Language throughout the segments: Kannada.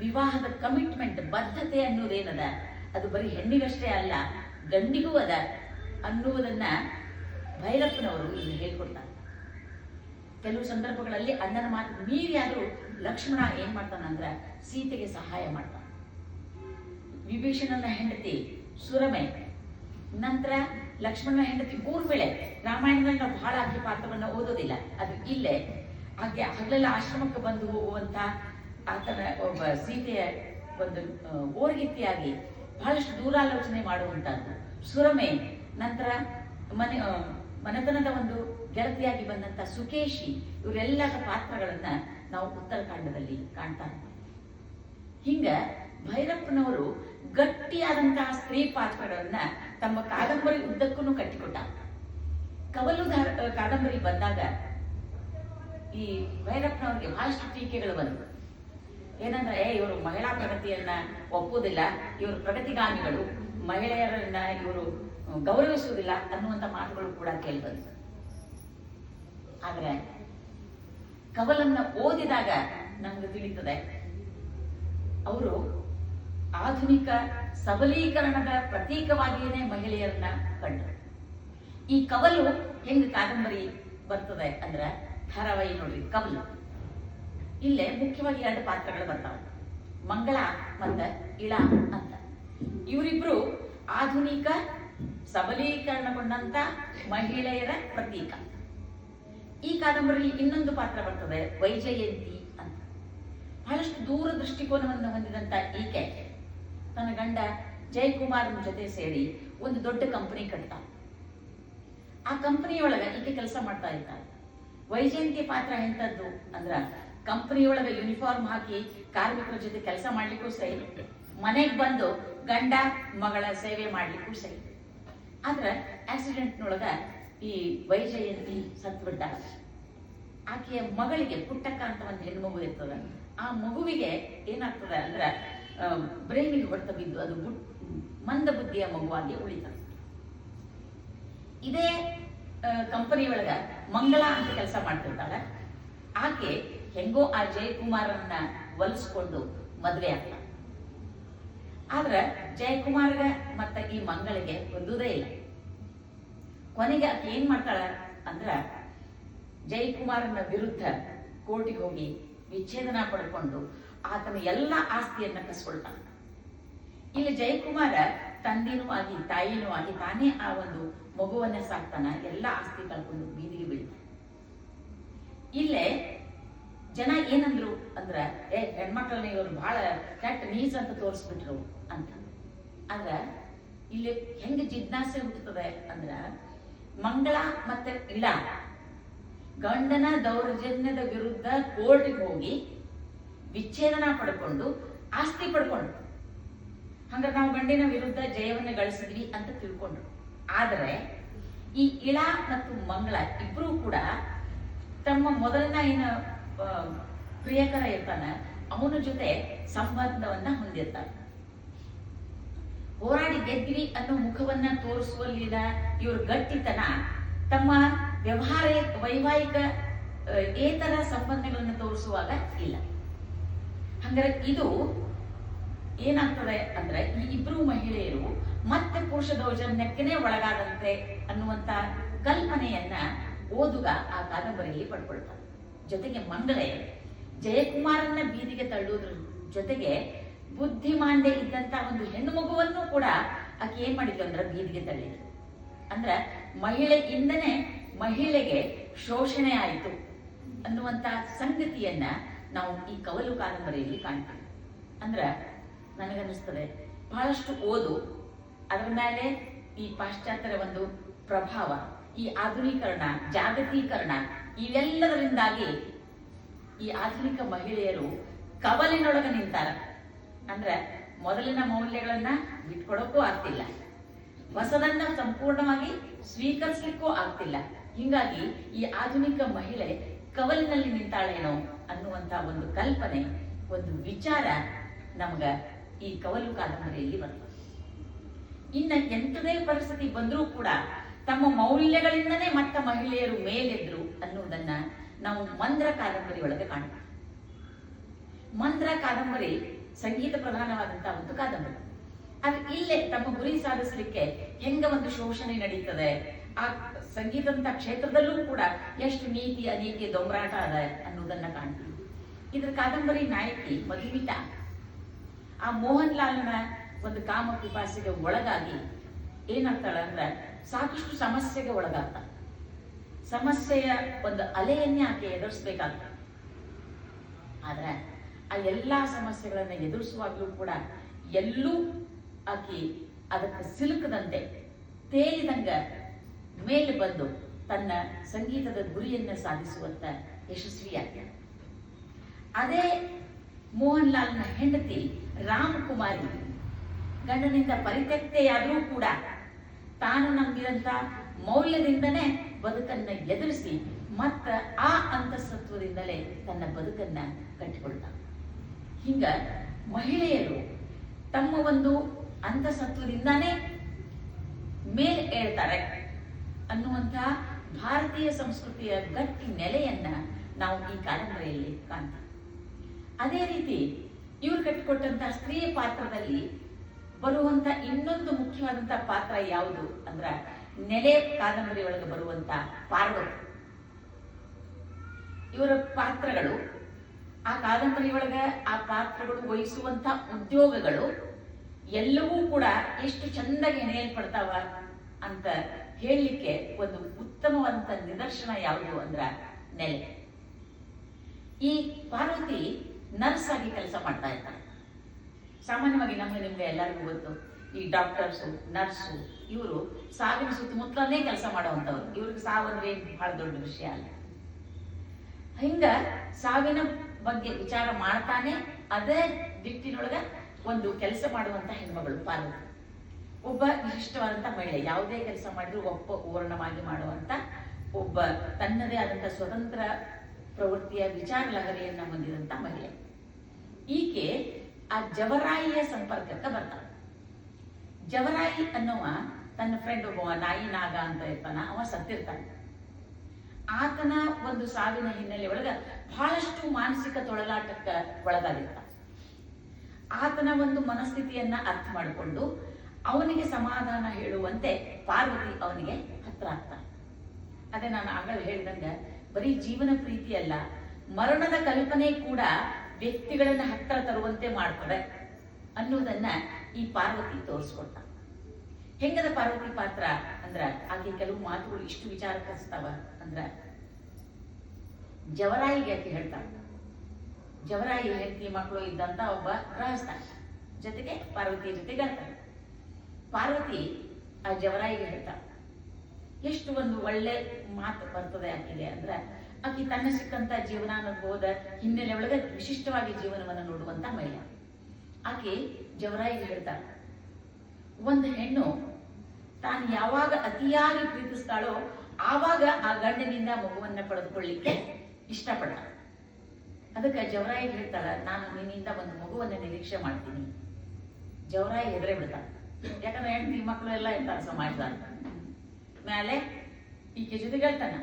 ವಿವಾಹದ ಕಮಿಟ್ಮೆಂಟ್ ಬದ್ಧತೆ ಅನ್ನೋದೇನದ ಅದು ಬರೀ ಹೆಣ್ಣಿಗಷ್ಟೇ ಅಲ್ಲ, ಗಂಡಿಗೂ ಅದ ಅನ್ನುವುದನ್ನ ಭೈರಪ್ಪನವರು ಇಲ್ಲಿ ಹೇಳ್ಕೊಡ್ತಾರೆ. ಕೆಲವು ಸಂದರ್ಭಗಳಲ್ಲಿ ಅಣ್ಣನ ಮಾತು ಮೀರಿ ಆದ್ರೂ ಲಕ್ಷ್ಮಣ ಏನ್ ಮಾಡ್ತಾನಂದ್ರ ಸೀತೆಗೆ ಸಹಾಯ ಮಾಡ್ತಾನ. ವಿಭೀಷಣನ ಹೆಂಡತಿ ಸುರಮೆ, ನಂತರ ಲಕ್ಷ್ಮಣನ ಹೆಂಡತಿ ಊರ್ಮಿಳೆ ರಾಮಾಯಣದಲ್ಲಿ ನಾವು ಬಹಳ ಆಕೆ ಪಾತ್ರವನ್ನ ಓದೋದಿಲ್ಲ, ಅದು ಇಲ್ಲೇ. ಆಕೆ ಹಗಲೆಲ್ಲ ಆಶ್ರಮಕ್ಕೆ ಬಂದು ಹೋಗುವಂತ ಆತನ ಒಬ್ಬ ಸೀತೆಯ ಒಂದು ಓರ್ಗಿತ್ತಿಯಾಗಿ ಬಹಳಷ್ಟು ದೂರಾಲೋಚನೆ ಮಾಡುವಂತಹದ್ದು ಸುರಮೆ, ನಂತರ ಮನೆ ಮನೆತನದ ಒಂದು ಗೆಳತಿಯಾಗಿ ಬಂದಂತ ಸುಕೇಶಿ, ಇವರೆಲ್ಲರ ಪಾತ್ರಗಳನ್ನ ನಾವು ಉತ್ತರಕಾಂಡದಲ್ಲಿ ಕಾಣ್ತಾ ಹಿಂಗ ಭೈರಪ್ಪನವರು ಗಟ್ಟಿಯಾದಂತಹ ಸ್ತ್ರೀ ಪಾತ್ರಗಳನ್ನ ತಮ್ಮ ಕಾದಂಬರಿ ಉದ್ದಕ್ಕೂ ಕಟ್ಟಿಕೊಟ್ಟ. ಕವಲು ಕಾದಂಬರಿ ಬಂದಾಗ ಈ ಭೈರಪ್ಪನವರಿಗೆ ಬಹಳಷ್ಟು ಟೀಕೆಗಳು ಬಂದವು. ಏನಂದ್ರೆ ಇವರು ಮಹಿಳಾ ಪ್ರಗತಿಯನ್ನ ಒಪ್ಪುವುದಿಲ್ಲ. ಇವರು ಪ್ರಗತಿಗಾಮಿಗಳು. ಮಹಿಳೆಯರನ್ನ ಇವರು ಗೌರವಿಸುವುದಿಲ್ಲ ಅನ್ನುವಂತ ಮಾತುಗಳು ಕೂಡ ಕೇಳಿಬಂತು. ಆದ್ರೆ, ಕವಲನ್ನ ಓದಿದಾಗ ನಮ್ಗೆ ತಿಳಿತದೆ, ಅವರು ಆಧುನಿಕ ಸಬಲೀಕರಣದ ಪ್ರತೀಕವಾಗಿಯೇ ಮಹಿಳೆಯರನ್ನ ಕಂಡರು. ಈ ಕವಲು ಹೆಂಗ್ ಕಾದಂಬರಿ ಬರ್ತದೆ ಅಂದ್ರ, ಧಾರಾವಾಹಿ ನೋಡ್ರಿ, ಕವಲು. ಇಲ್ಲೇ ಮುಖ್ಯವಾಗಿ ಎರಡು ಪಾತ್ರಗಳು ಬರ್ತಾವ ಮಂಗಳ ಮತ್ತ ಇಳ ಅಂತ. ಇವರಿಬ್ರು ಆಧುನಿಕ, ಸಬಲೀಕರಣಗೊಂಡಂತ ಮಹಿಳೆಯರ ಪ್ರತೀಕ. ಈ ಕಾದಂಬರಿಯಲ್ಲಿ ಇನ್ನೊಂದು ಪಾತ್ರ ಬರ್ತದೆ, ವೈಜಯಂತಿ ಅಂತ. ಬಹಳಷ್ಟು ದೂರ ದೃಷ್ಟಿಕೋನವನ್ನು ಹೊಂದಿದಂತ ಈಕೆ. ತನ್ನ ಗಂಡ ಜಯಕುಮಾರ್ನ ಜೊತೆ ಸೇರಿ ಒಂದು ದೊಡ್ಡ ಕಂಪನಿ ಕಟ್ತಾ. ಆ ಕಂಪನಿಯೊಳಗ ಈಕೆ ಕೆಲಸ ಮಾಡ್ತಾ ಇರ್ತಾಳೆ ವೈಜಯಂತಿ ಪಾತ್ರ ಎಂಥದ್ದು ಅಂದ್ರ ಕಂಪನಿಯೊಳಗ ಯೂನಿಫಾರ್ಮ್ ಹಾಕಿ ಕಾರ್ಮಿಕರ ಜೊತೆ ಕೆಲಸ ಮಾಡ್ಲಿಕ್ಕೂ ಸರಿ, ಮನೆಗೆ ಬಂದು ಗಂಡ ಮಗಳ ಸೇವೆ ಮಾಡ್ಲಿಕ್ಕೂ ಸರಿ. ಆದ್ರೆ ಆಕ್ಸಿಡೆಂಟ್ನೊಳಗ ಈ ವೈಜಯಂತಿ ಸತ್ಬಿಟ್ಟ ಆಕೆಯ ಮಗಳಿಗೆ ಪುಟ್ಟಕ್ಕ ಅಂತ ಒಂದು ಹೆಣ್ಮಗು ಇರ್ತದ. ಆ ಮಗುವಿಗೆ ಏನಾಗ್ತದೆ ಅಂದ್ರ ಬ್ರೈನಿಗೆ ಹೊಡೆತ ಬಿದ್ದು ಅದು ಮಂದ ಬುದ್ಧಿಯ ಮಗುವಾಗಿ ಉಳಿತದೆ. ಇದೇ ಕಂಪನಿ ಒಳಗ ಮಂಗಳ ಅಂತ ಕೆಲಸ ಮಾಡ್ತಿರ್ತಾಳೆ. ಆಕೆ ಹೆಂಗೋ ಆ ಜಯಕುಮಾರನ್ನ ಒಲಿಸ್ಕೊಂಡು ಮದುವೆ ಆಗ್ತಾಳೆ. ಆದ್ರ ಜಯಕುಮಾರ್ಗ ಮತ್ತ ಈ ಮಂಗಳಿಗೆ ಹೊಂದುದೇ ಇಲ್ಲ. ಕೊನೆಗೆ ಆಕೆ ಏನ್ ಮಾಡ್ತಾಳ ಅಂದ್ರ ಜಯಕುಮಾರನ ವಿರುದ್ಧ ಕೋರ್ಟಿಗೆ ಹೋಗಿ ವಿಚ್ಛೇದನ ಪಡ್ಕೊಂಡು ಆತನ ಎಲ್ಲ ಆಸ್ತಿಯನ್ನ ಕಸ್ಕೊಳ್ತಾನೆ ಇಲ್ಲಿ ಜಯಕುಮಾರ ತಂದೆನೂ ಆಗಿ ತಾಯಿನೂ ಆಗಿ ತಾನೇ ಆ ಒಂದು ಮಗುವನ್ನ ಸಾಕ್ತಾನ, ಎಲ್ಲ ಆಸ್ತಿ ಕಳ್ಕೊಂಡು ಬೀದಿಗೆ ಬೀಳ್ತಾನೆ. ಇಲ್ಲೇ ಜನ ಏನಂದ್ರು ಅಂದ್ರೆ, ಏ, ಹೆಣ್ಮಕ್ಳನ್ನ ಇವ್ರು ಬಹಳ ಕೆಟ್ಟ ನೀಸ್ ಅಂತ ತೋರಿಸ್ಬಿಟ್ರು ಅಂತ. ಆದ್ರೆ, ಇಲ್ಲಿ ಹೆಂಗ ಜಿಜ್ಞಾಸೆ ಹುಟ್ಟುತ್ತದೆ ಅಂದ್ರ, ಮಂಗಳ ಮತ್ತೆ ಇಲ್ಲ ಗಂಡನ ದೌರ್ಜನ್ಯದ ವಿರುದ್ಧ ಕೋರ್ಟ್ಗೆ ಹೋಗಿ ವಿಚ್ಛೇದನ ಪಡ್ಕೊಂಡು, ಆಸ್ತಿ ಪಡ್ಕೊಂಡ್ರು ಹಂಗ ನಾವು ಗಂಡಿನ ವಿರುದ್ಧ ಜಯವನ್ನು ಗಳಿಸಿದ್ವಿ ಅಂತ ತಿಳ್ಕೊಂಡ್ರು. ಆದರೆ, ಈ ಇಳ ಮತ್ತು ಮಂಗಳ ಇಬ್ರು ಕೂಡ ತಮ್ಮ ಮೊದಲನ ಏನ ಪ್ರಿಯಕರ ಇರ್ತಾನ. ಅವನ ಜೊತೆ ಸಂಬಂಧವನ್ನ ಹೊಂದಿರ್ತಾನೆ. ಹೋರಾಡಿ ಗೆದ್ದಿರಿ ಅನ್ನೋ ಮುಖವನ್ನ ತೋರಿಸುವಲ್ಲಿನ ಇವ್ರ ಗಟ್ಟಿತನ ತಮ್ಮ ವ್ಯವಹಾರ, ವೈವಾಹಿಕ ಏತರ ಸಂಬಂಧಗಳನ್ನು ತೋರಿಸುವಾಗ ಇಲ್ಲ. ಹಂಗಾರೆ ಇದು ಏನಾಗ್ತದೆ ಅಂದ್ರೆ ಈ ಇಬ್ರು ಮಹಿಳೆಯರು ಮತ್ತೆ ಪುರುಷ ದೌರ್ಜನ್ಯಕ್ಕೇನೆ ಒಳಗಾದಂತೆ ಅನ್ನುವಂತ ಕಲ್ಪನೆಯನ್ನ ಓದುಗ ಆ ಕಾದಂಬರಿಯಲ್ಲಿ ಪಡ್ಕೊಳ್ತಾನೆ. ಜೊತೆಗೆ ಮಂಗಳೆ ಜಯಕುಮಾರನ್ನ ಬೀದಿಗೆ ತಳ್ಳುವುದ್ರ ಜೊತೆಗೆ ಬುದ್ಧಿಮಾಂಡೆ ಇದ್ದಂತ ಒಂದು ಹೆಣ್ಣು ಮಗುವನ್ನು ಕೂಡ ಆಕೆ ಏನ್ ಮಾಡಿದ್ಲು ಅಂದ್ರೆ ಬೀದಿಗೆ ತಳ್ಳಿದ್ರು ಅಂದ್ರ ಮಹಿಳೆಯಿಂದನೇ ಮಹಿಳೆಗೆ ಶೋಷಣೆ ಆಯಿತು ಅನ್ನುವಂತ ಸಂಗತಿಯನ್ನ ನಾವು ಈ ಕವಲು ಕಾದಂಬರಿಯಲ್ಲಿ ಕಾಣ್ತೀವಿ. ಅಂದ್ರ ನನಗನ್ನಿಸ್ತದೆ, ಬಹಳಷ್ಟು ಓದು, ಅದರ ಮೇಲೆ ಈ ಪಾಶ್ಚಾತ್ಯರ ಒಂದು ಪ್ರಭಾವ. ಈ ಆಧುನೀಕರಣ, ಜಾಗತೀಕರಣ, ಇವೆಲ್ಲದರಿಂದಾಗಿ ಈ ಆಧುನಿಕ ಮಹಿಳೆಯರು ಕವಲಿನೊಳಗೆ ನಿಂತಾರ. ಅಂದ್ರ ಮೊದಲಿನ ಮೌಲ್ಯಗಳನ್ನ ಬಿಟ್ಕೊಡಕ್ಕೂ ಆಗ್ತಿಲ್ಲ. ಹೊಸದನ್ನ ಸಂಪೂರ್ಣವಾಗಿ ಸ್ವೀಕರಿಸ್ಲಿಕ್ಕೂ ಆಗ್ತಿಲ್ಲ. ಹಿಂಗಾಗಿ ಈ ಆಧುನಿಕ ಮಹಿಳೆ ಕವಲಿನಲ್ಲಿ ನಿಂತಾಳೇನೋ ಅನ್ನುವಂತ ಒಂದು ಕಲ್ಪನೆ, ಒಂದು ವಿಚಾರ ನಮಗ ಈ ಕವಲು ಕಾದಂಬರಿಯಲ್ಲಿ ಬರ್ತದೆ. ಇನ್ನ ಎಂಥದೇ ಪರಿಸ್ಥಿತಿ ಬಂದರೂ ಕೂಡ ತಮ್ಮ ಮೌಲ್ಯಗಳಿಂದನೇ ಮತ್ತ ಮಹಿಳೆಯರು ಮೇಲೆದ್ರು ಅನ್ನುವುದನ್ನ ನಾವು ಮಂದ್ರ ಕಾದಂಬರಿ ಒಳಗೆ ಕಾಣ್ತೀವಿ. ಮಂತ್ರ ಕಾದಂಬರಿ ಸಂಗೀತ ಪ್ರಧಾನವಾದಂತಹ ಒಂದು ಕಾದಂಬರಿ. ಅದು ಇಲ್ಲೇ ತಮ್ಮ ಗುರಿ ಸಾಧಿಸಲಿಕ್ಕೆ ಹೆಂಗ ಒಂದು ಶೋಷಣೆ ನಡೀತದೆ, ಆ ಸಂಗೀತದಂತ ಕ್ಷೇತ್ರದಲ್ಲೂ ಕೂಡ ಎಷ್ಟು ನೀತಿ ಅನೀತಿ ದೊಂಬರಾಟ ಅದ ಅನ್ನೋದನ್ನ ಕಾಣ್ತೀವಿ. ಇದ್ರ ಕಾದಂಬರಿ ನಾಯಕಿ ಮಧುಮಿತಾ, ಆ ಮೋಹನ್ ಲಾಲ್ನ ಒಂದು ಕಾಮ ಪಿಪಾಸಿಗೆ ಒಳಗಾಗಿ ಏನಾಗ್ತಾಳೆ ಅಂದ್ರೆ ಸಾಕಷ್ಟು ಸಮಸ್ಯೆಗೆ ಒಳಗಾಗ್ತಾಳೆ. ಸಮಸ್ಯೆಯ ಒಂದು ಅಲೆಯನ್ನೇ ಆಕೆ ಎದುರಿಸ್ಬೇಕಾಗ್ತದೆ. ಆದ್ರೆ ಆ ಎಲ್ಲಾ ಸಮಸ್ಯೆಗಳನ್ನ ಎದುರಿಸುವಾಗಲೂ ಕೂಡ ಎಲ್ಲೂ ಆಕಿ ಅದಕ್ಕೆ ಸಿಲುಕದಂತೆ ತೇಲಿದಂಗ ಮೇಲೆ ಬಂದು ತನ್ನ ಸಂಗೀತದ ಗುರಿಯನ್ನ ಸಾಧಿಸುವಂತ ಯಶಸ್ವಿಯಾಗ್ಯ ಅದೇ ಮೋಹನ್ ಲಾಲ್ನ ಹೆಂಡತಿ ರಾಮಕುಮಾರಿ ಗಂಡನಿಂದ ಪರಿತ್ಯಕ್ತೆಯಾದರೂ ಕೂಡ ತಾನು ನಂಬಿದಂತ ಮೌಲ್ಯದಿಂದನೇ ಬದುಕನ್ನ ಎದುರಿಸಿ ಮತ್ತ ಆ ಅಂತಸತ್ವದಿಂದಲೇ ತನ್ನ ಬದುಕನ್ನ ಕಟ್ಟಿಕೊಳ್ತ. ಹಿಂಗ ಮಹಿಳೆಯರು ತಮ್ಮ ಒಂದು ಅಂತಸತ್ವದಿಂದಾನೇ ಮೇಲೆ ಹೇಳ್ತಾರೆ ಅನ್ನುವಂತಹ ಭಾರತೀಯ ಸಂಸ್ಕೃತಿಯ ಗಟ್ಟಿ ನೆಲೆಯನ್ನ ನಾವು ಈ ಕಾದಂಬರಿಯಲ್ಲಿ ಕಾಣ್ತೀವಿ. ಅದೇ ರೀತಿ ಇವ್ರು ಕಟ್ಟಿಕೊಟ್ಟಂತಹ ಸ್ತ್ರೀಯ ಪಾತ್ರದಲ್ಲಿ ಬರುವಂತ ಇನ್ನೊಂದು ಮುಖ್ಯವಾದಂತ ಪಾತ್ರ ಯಾವುದು ಅಂದ್ರ ನೆಲೆ ಕಾದಂಬರಿ ಒಳಗೆ ಬರುವಂತ ಪಾರ್ವತಿ. ಇವರ ಪಾತ್ರಗಳು, ಆ ಕಾದಂಬರಿ ಒಳಗ ಆ ಪಾತ್ರಗಳು ವಹಿಸುವಂತ ಉದ್ಯೋಗಗಳು ಎಲ್ಲವೂ ಕೂಡ ಎಷ್ಟು ಚಂದಾಗಿ ಹೆಣೆಯಲ್ಪಡ್ತಾವ ಅಂತ ಹೇಳಲಿಕ್ಕೆ ಒಂದು ಉತ್ತಮವಾದಂತ ನಿದರ್ಶನ ಯಾವುದು ಅಂದ್ರ ನೆಲೆ. ಈ ಪಾರ್ವತಿ ನರ್ಸ್ ಆಗಿ ಕೆಲಸ ಮಾಡ್ತಾ ಇರ್ತಾಳೆ ಸಾಮಾನ್ಯವಾಗಿ ನಮಗೆ ನಿಮಗೆ ಎಲ್ಲರಿಗೂ ಗೊತ್ತು, ಈ ಡಾಕ್ಟರ್ಸು ನರ್ಸು ಇವರು ಸಾವಿನ ಸುತ್ತಮುತ್ತಲೇ ಕೆಲಸ ಮಾಡುವಂಥವ್ರು. ಇವ್ರಿಗೆ ಸಾವಂದ್ರೆ ಬಹಳ ದೊಡ್ಡ ವಿಷಯ ಅಲ್ಲ. ಹಿಂಗ ಸಾವಿನ ಬಗ್ಗೆ ವಿಚಾರ ಮಾಡ್ತಾನೆ, ಅದೇ ದಿಟ್ಟಿನೊಳಗ ಒಂದು ಕೆಲಸ ಮಾಡುವಂತ ಹೆಣ್ಮಗಳು ಪಾರ್ವತಿ. ಒಬ್ಬ ವಿಶಿಷ್ಟವಾದಂತ ಮಹಿಳೆ, ಯಾವುದೇ ಕೆಲಸ ಮಾಡಿದ್ರು ಒಪ್ಪ, ಪೂರ್ಣವಾಗಿ ಮಾಡುವಂತ ಒಬ್ಬ ತನ್ನದೇ ಆದಂತ ಸ್ವತಂತ್ರ ಪ್ರವೃತ್ತಿಯ ವಿಚಾರ ಲಹರಿಯನ್ನ ಹೊಂದಿದಂತ ಮಹಿಳೆ. ಈಕೆ ಆ ಜವರಾಯಿಯ ಸಂಪರ್ಕಕ್ಕೆ ಬರ್ತಾನೆ ಜವರಾಯಿ ಅನ್ನುವ ತನ್ನ ಫ್ರೆಂಡ್ ಒಬ್ಬ ನಾಯಿ ನಾಗ ಅಂತ ಇರ್ತಾನ, ಅವ ಸತ್ತಿರ್ತಾನೆ. ಆತನ ಒಂದು ಸಾವಿನ ಹಿನ್ನೆಲೆ ಒಳಗ ಬಹಳಷ್ಟು ಮಾನಸಿಕ ತೊಳಲಾಟಕ್ಕ ಒಳಗಾಗಿರ್ತಾನೆ. ಆತನ ಒಂದು ಮನಸ್ಥಿತಿಯನ್ನ ಅರ್ಥ ಮಾಡಿಕೊಂಡು ಅವನಿಗೆ ಸಮಾಧಾನ ಹೇಳುವಂತೆ ಪಾರ್ವತಿ ಅವನಿಗೆ ಹತ್ರ ಆಗ್ತಾನೆ ಅದೇ ನಾನು ಆಮೇಲೆ ಹೇಳ್ದಂಗ, ಬರೀ ಜೀವನ ಪ್ರೀತಿ ಅಲ್ಲ, ಮರಣದ ಕಲ್ಪನೆ ಕೂಡ ವ್ಯಕ್ತಿಗಳನ್ನ ಹತ್ತಿರ ತರುವಂತೆ ಮಾಡ್ತವೆ ಅನ್ನೋದನ್ನ ಈ ಪಾರ್ವತಿ ತೋರಿಸ್ಕೊಟ್ಟ. ಹೆಂಗದ ಪಾರ್ವತಿ ಪಾತ್ರ ಅಂದ್ರ ಆಕೆ ಕೆಲವು ಮಾತುಗಳು ಇಷ್ಟು ವಿಚಾರ ಕಲಿಸ್ತಾವ ಅಂದ್ರ, ಜವರಾಯಿಗೆ ಆಕೆ ಹೇಳ್ತಾಳೆ. ಜವರಾಯಿ ಹೆಂಡತಿ ಮಕ್ಕಳು ಇದ್ದಂತ ಒಬ್ಬ ಗೃಹಸ್ಥ. ಜೊತೆಗೆ ಪಾರ್ವತಿಯ ಜೊತೆಗೆ ಹೇಳ್ತಾಳೆ ಪಾರ್ವತಿ ಆ ಜವರಾಯಿಗೆ ಹೇಳ್ತಾಳೆ, ಎಷ್ಟು ಒಂದು ಒಳ್ಳೆ ಮಾತು ಬರ್ತದೆ ಆಕೆಗೆ ಅಂದ್ರ ಆಕೆ ತನ್ನ ಸಿಕ್ಕಂತ ಜೀವನಾನುಭವದ ಹಿನ್ನೆಲೆ ಒಳಗೆ ವಿಶಿಷ್ಟವಾಗಿ ಜೀವನವನ್ನು ನೋಡುವಂತ ಮಹಿಳೆ. ಆಕೆ ಜವರಾಯಿಗೆ ಹೇಳ್ತಾಳೆ, ಒಂದು ಹೆಣ್ಣು ತಾನು ಯಾವಾಗ ಅತಿಯಾಗಿ ಪ್ರೀತಿಸ್ತಾಳೋ ಆವಾಗ ಆ ಗಂಡನಿಂದ ಮಗುವನ್ನ ಪಡೆದುಕೊಳ್ಳಿಕ್ಕೆ ಇಷ್ಟಪಡ ಅದಕ್ಕೆ ಜವರಾಯಿ ಹೇಳ್ತಾಳ, ನಾನು ನಿನ್ನಿಂದ ಒಂದು ಮಗುವನ್ನ ನಿರೀಕ್ಷೆ ಮಾಡ್ತೀನಿ. ಜವರಾಯಿ ಹೆದರೇ ಬಿಡ್ತಾಳೆ, ಯಾಕಂದ್ರೆ ಹೆಣ್ಣು ಮಕ್ಕಳು ಎಲ್ಲ ಇರ್ತಾರೆ ಸಮಾಜದಾಗ ಮೇಲೆ ಈಕೆ ಜೊತೆಗೆ ಹೇಳ್ತಾನ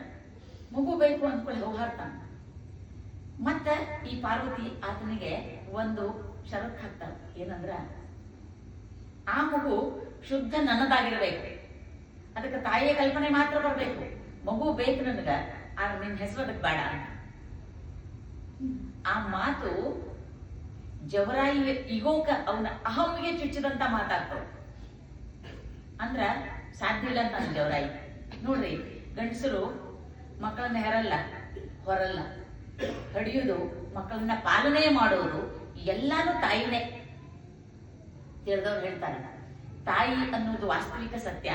ಮಗು ಬೇಕು ಅಂದ್ಕೊಳ್ಳಿ ಹೋಗಾಡ್ತಾನ ಮತ್ತೆ ಈ ಪಾರ್ವತಿ ಆತನಿಗೆ ಒಂದು ಷರತ್ ಹಾಕ್ತಾಳ. ಏನಂದ್ರ, ಆ ಮಗು ಶುದ್ಧ ನನ್ನದಾಗಿರಬೇಕು. ಅದಕ್ಕೆ ತಾಯಿಯ ಕಲ್ಪನೆ ಮಾತ್ರ ಬರಬೇಕು. ಮಗು ಬೇಕು ನನಗ, ಆದ್ರೆ ನಿನ್ನ ಹೆಸರು ಅದಕ್ಕೆ ಬೇಡ ಆ ಮಾತು ಜವರಾಯಿ ಇಗೋಕ ಅವನ ಅಹಂಗೆ ಚುಚ್ಚಿದಂತ ಮಾತಾಡ್ತಾವ ಅಂದ್ರ, ಸಾಧ್ಯ ಇಲ್ಲ ಅಂತ ಜವರಾಯಿ. ನೋಡ್ರಿ, ಗಂಡಸರು ಮಕ್ಕಳನ್ನ ಹೆರಲ್ಲ ಹೊರಲ್ಲ. ಹಡಿಯೋದು ಮಕ್ಕಳನ್ನ ಪಾಲನೆ ಮಾಡೋದು ಎಲ್ಲಾನು ತಾಯಿನೇ. ತಿಳಿದವ್ರು ಹೇಳ್ತಾರೆ. ತಾಯಿ ಅನ್ನೋದು ವಾಸ್ತವಿಕ ಸತ್ಯ,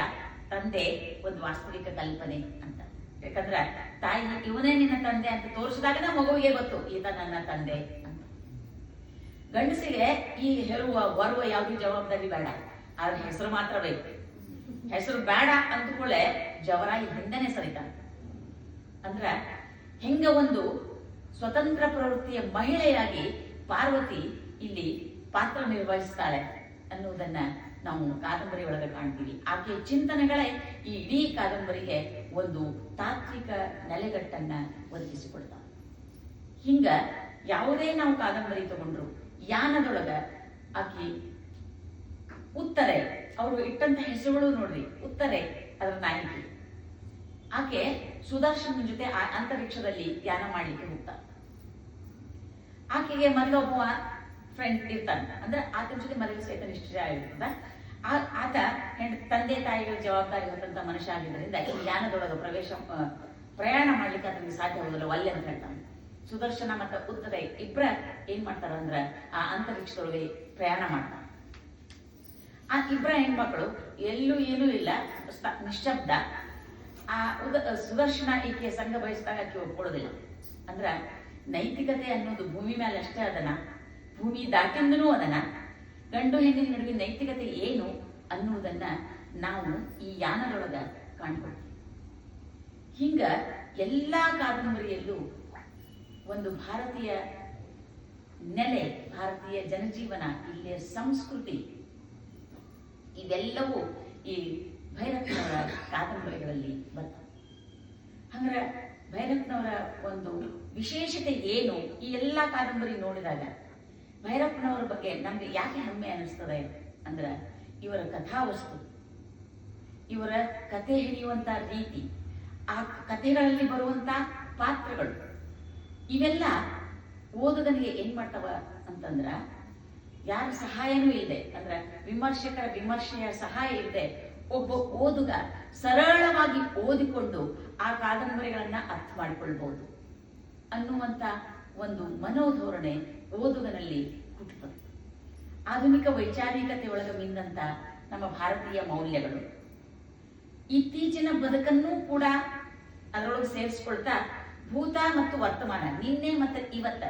ತಂದೆ ಒಂದು ವಾಸ್ತವಿಕ ಕಲ್ಪನೆ ಅಂತ. ಯಾಕಂದ್ರೆ ತಾಯಿ ಇವನೇ ನಿನ್ನ ತಂದೆ ಅಂತ ತೋರಿಸಿದಾಗನ ಮಗುವಿಗೆ ಗೊತ್ತು, ಈತ ನನ್ನ ತಂದೆ ಅಂತ. ಗಂಡಸಿಗೆ ಈ ಹೆರುವ ಬರುವ ಯಾವುದೇ ಜವಾಬ್ದಾರಿ ಬೇಡ. ಆದ್ರೆ ಹೆಸರು ಮಾತ್ರ ಬೇಕು. ಹೆಸರು ಬೇಡ ಅಂದ್ಕೊಳ್ಳೆ ಜವರಾಯಿ ಹಿಂದೆನೆ ಸರಿತಾನೆ ಅಂದ್ರ ಹೆಂಗ ಒಂದು ಸ್ವತಂತ್ರ ಪ್ರವೃತ್ತಿಯ ಮಹಿಳೆಯಾಗಿ ಪಾರ್ವತಿ ಇಲ್ಲಿ ಪಾತ್ರ ನಿರ್ವಹಿಸ್ತಾಳೆ ಅನ್ನುವುದನ್ನ ನಾವು ಕಾದಂಬರಿ ಒಳಗೆ ಕಾಣ್ತೀವಿ. ಆಕೆಯ ಚಿಂತನೆಗಳೇ ಈ ಇಡೀ ಕಾದಂಬರಿಗೆ ಒಂದು ತಾತ್ವಿಕ ನೆಲೆಗಟ್ಟನ್ನ ಒದಗಿಸಿಕೊಡ್ತಾವೆ ಹಿಂಗ ಯಾವುದೇ ನಾವು ಕಾದಂಬರಿ ತಗೊಂಡ್ರು ಯಾನದೊಳಗ ಆಕಿ ಉತ್ತರೆ, ಅವರು ಇಟ್ಟಂತ ಹೆಸರುಗಳು ನೋಡ್ರಿ, ಉತ್ತರೆ ಅದರ ನಾಯಕಿ ಆಕೆ ಸುದರ್ಶನ್ ಜೊತೆ ಅಂತರಿಕ್ಷದಲ್ಲಿ ಧ್ಯಾನ ಮಾಡಲಿಕ್ಕೆ ಹೋಗ್ತಾಳೆ ಆಕೆಗೆ ಮಲ್ಲೊಬ್ಬ ಫ್ರೆಂಡ್ ಇರ್ತಾನೆ. ಅಂದ್ರೆ ಆತನ ಜೊತೆ ಮೊದಲು ಸಹಿತ ನಿಶ್ಚಯ ಆಗಿರ್ತದ ಆತ ತಂದೆ ತಾಯಿಗಳ ಜವಾಬ್ದಾರಿ ಹೊತ್ತಂತ ಮನುಷ್ಯ ಆಗಿದ್ದರಿಂದ ಈ ಧ್ಯಾನದೊಳಗೆ ಪ್ರವೇಶ ಪ್ರಯಾಣ ಮಾಡ್ಲಿಕ್ಕೆ ಆತನಿಗೆ ಸಾಧ್ಯ ಒಲ್ಲೆ ಅಂತ ಹೇಳ್ತಾನೆ. ಸುದರ್ಶನ ಮತ್ತು ಉತ್ತರ ಇಬ್ಬರ ಏನ್ ಮಾಡ್ತಾರ ಅಂದ್ರ ಆ ಅಂತರಿಕ್ಷದೊಳಗೆ ಪ್ರಯಾಣ ಮಾಡ್ತಾರೆ. ಆ ಇಬ್ಬರ ಹೆಣ್ಮಕ್ಳು ಎಲ್ಲೂ ಏನೂ ಇಲ್ಲ ನಿಶಬ್ದ ಆ ಉದ ಸುದರ್ಶನ ಈಕೆ ಸಂಘ ಬಯಸಿದಾಗ ಆಕೆ ಒಪ್ಕೊಳ್ಳೋದಿಲ್ಲ. ಅಂದ್ರ ನೈತಿಕತೆ ಅನ್ನೋದು ಭೂಮಿ ಮೇಲೆ ಅಷ್ಟೇ ಅದನ. ಭೂಮಿ ದಾಟಿಂದನೂ ಅದನ. ಗಂಡು ಹೆಣ್ಣಿನ ನಡುವೆ ನೈತಿಕತೆ ಏನು ಅನ್ನುವುದನ್ನ ನಾವು ಈ ಯಾನದೊಳಗ ಕಾಣ್ಬೋದು ಹಿಂಗ ಎಲ್ಲಾ ಕಾದಂಬರಿಯಲ್ಲೂ ಒಂದು ಭಾರತೀಯ ನೆಲೆ, ಭಾರತೀಯ ಜನಜೀವನ, ಇಲ್ಲಿಯ ಸಂಸ್ಕೃತಿ, ಇವೆಲ್ಲವೂ ಈ ಭೈರಪ್ಪನವರ ಕಾದಂಬರಿಗಳಲ್ಲಿ ಬಂತ ಹಂಗ್ರೆ ಭೈರಪ್ಪನವರ ಒಂದು ವಿಶೇಷತೆ ಏನು? ಈ ಎಲ್ಲ ಕಾದಂಬರಿ ನೋಡಿದಾಗ ಭೈರಪ್ಪನವರ ಬಗ್ಗೆ ನಮ್ಗೆ ಯಾಕೆ ಹೆಮ್ಮೆ ಅನಿಸ್ತದೆ ಅಂದ್ರೆ ಇವರ ಕಥಾವಸ್ತು, ಇವರ ಕಥೆ ಹಿಡಿಯುವಂತ ರೀತಿ, ಆ ಕಥೆಗಳಲ್ಲಿ ಬರುವಂತ ಪಾತ್ರಗಳು, ಇವೆಲ್ಲ ಓದುಗನಿಗೆ ಏನ್ ಮಾಡ್ತಾವ ಅಂತಂದ್ರ ಯಾರ ಸಹಾಯನೂ ಇಲ್ಲದೆ ಅಂದ್ರೆ ವಿಮರ್ಶಕರ ವಿಮರ್ಶೆಯ ಸಹಾಯ ಇಲ್ಲದೆ ಒಬ್ಬ ಓದುಗ ಸರಳವಾಗಿ ಓದಿಕೊಂಡು ಆ ಕಾದಂಬರಿಗಳನ್ನ ಅರ್ಥ ಮಾಡಿಕೊಳ್ಬಹುದು ಅನ್ನುವಂತ ಒಂದು ಮನೋಧೋರಣೆ ಓದುಗನಲ್ಲಿ ಹುಟ್ಟುತ್ತದೆ ಆಧುನಿಕ ವೈಚಾರಿಕತೆ ಒಳಗೆ ಮಿಂದಂತ ನಮ್ಮ ಭಾರತೀಯ ಮೌಲ್ಯಗಳು. ಇತ್ತೀಚಿನ ಬದುಕನ್ನೂ ಕೂಡ ಅದರೊಳಗೆ ಸೇರಿಸ್ಕೊಳ್ತಾ ಭೂತ ಮತ್ತು ವರ್ತಮಾನ, ನಿನ್ನೆ ಮತ್ತು ಇವತ್ತ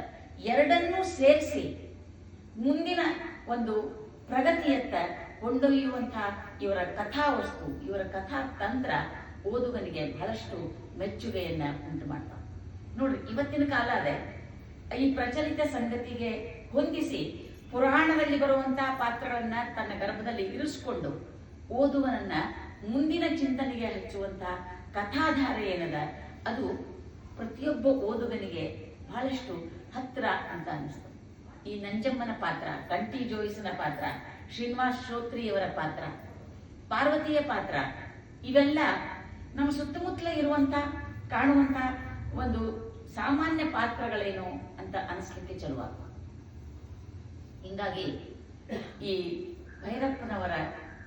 ಎರಡನ್ನೂ ಸೇರಿಸಿ ಮುಂದಿನ ಒಂದು ಪ್ರಗತಿಯತ್ತ ಕೊಂಡೊಯ್ಯುವಂತಹ ಇವರ ಕಥಾವಸ್ತು ಇವರ ಕಥಾ ತಂತ್ರ ಓದುಗನಿಗೆ ಬಹಳಷ್ಟು ಮೆಚ್ಚುಗೆಯನ್ನ ಉಂಟು ಮಾಡ್ತಾವ ನೋಡ್ರಿ, ಇವತ್ತಿನ ಕಾಲ ಅದೇ. ಈ ಪ್ರಚಲಿತ ಸಂಗತಿಗೆ ಹೊಂದಿಸಿ ಪುರಾಣದಲ್ಲಿ ಬರುವಂತಹ ಪಾತ್ರಗಳನ್ನ ತನ್ನ ಗರ್ಭದಲ್ಲಿ ಇರಿಸಿಕೊಂಡು ಓದುವನನ್ನ ಮುಂದಿನ ಚಿಂತನೆಗೆ ಹಚ್ಚುವಂತಹ ಕಥಾಧಾರೆ ಏನದ, ಅದು ಪ್ರತಿಯೊಬ್ಬ ಓದುಗನಿಗೆ ಬಹಳಷ್ಟು ಹತ್ರ ಅಂತ ಅನಿಸ್ತು. ಈ ನಂಜಮ್ಮನ ಪಾತ್ರ ಕಂಟಿ ಜೋಯಿಸನ ಪಾತ್ರ ಶ್ರೀನಿವಾಸ್ ಶ್ರೋತ್ರಿಯವರ ಪಾತ್ರ, ಪಾರ್ವತಿಯ ಪಾತ್ರ, ಇವೆಲ್ಲ ನಮ್ಮ ಸುತ್ತಮುತ್ತಲ ಇರುವಂತ, ಕಾಣುವಂತ ಒಂದು ಸಾಮಾನ್ಯ ಪಾತ್ರಗಳೇನು ಅಂತ ಅನಿಸ್ಲಿಕ್ಕೆ ಚಲುವಾಗ ಹಿಂಗಾಗಿ ಈ ಭೈರಪ್ಪನವರ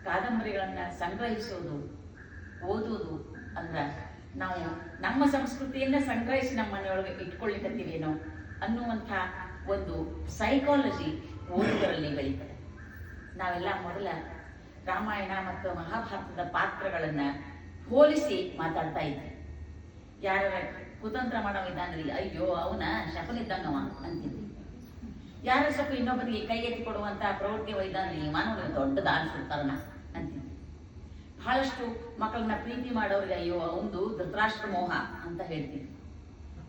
ಕಾದಂಬರಿಗಳನ್ನ ಸಂಗ್ರಹಿಸೋದು, ಓದುವುದು ಅಂದ್ರ ನಾವು ನಮ್ಮ ಸಂಸ್ಕೃತಿಯನ್ನ ಸಂಗ್ರಹಿಸಿ ನಮ್ಮ ಮನೆಯೊಳಗೆ ಇಟ್ಕೊಳ್ಳಿಕ್ಕಂತೀವೇನೋ ಅನ್ನುವಂಥ ಒಂದು ಸೈಕಾಲಜಿ ಓದುಗರಲ್ಲಿ ಬೆಳೀತದೆ. ನಾವೆಲ್ಲ ಮೊದಲ ರಾಮಾಯಣ ಮತ್ತು ಮಹಾಭಾರತದ ಪಾತ್ರಗಳನ್ನ ಹೋಲಿಸಿ ಮಾತಾಡ್ತಾ ಇದ್ವಿ. ಯಾರ ಕುತಂತ್ರ ಮಾಡೋ ಇದ್ದಾನ್ರಿ ಅಯ್ಯೋ, ಅವನ ಶಪನಿದ್ದಂಗವ ಅಂತಿದ್ವಿ. ಯಾರ ಸ್ವಲ್ಪ ಇನ್ನೊಬ್ಬರಿಗೆ ಕೈ ಎತ್ತಿ ಕೊಡುವಂತ ಪ್ರವೃತ್ತಿ ವೈದಾನ್ರಿ ಮಾನವರು ದೊಡ್ಡ ದಾನಿಸ್ತಾರನ ಅಂತಿದ್ವಿ. ಬಹಳಷ್ಟು ಮಕ್ಕಳನ್ನ ಪ್ರೀತಿ ಮಾಡೋರಿಗೆ ಅಯ್ಯೋ ಒಂದು ಧೃತರಾಷ್ಟ್ರ ಮೋಹ ಅಂತ ಹೇಳ್ತೀವಿ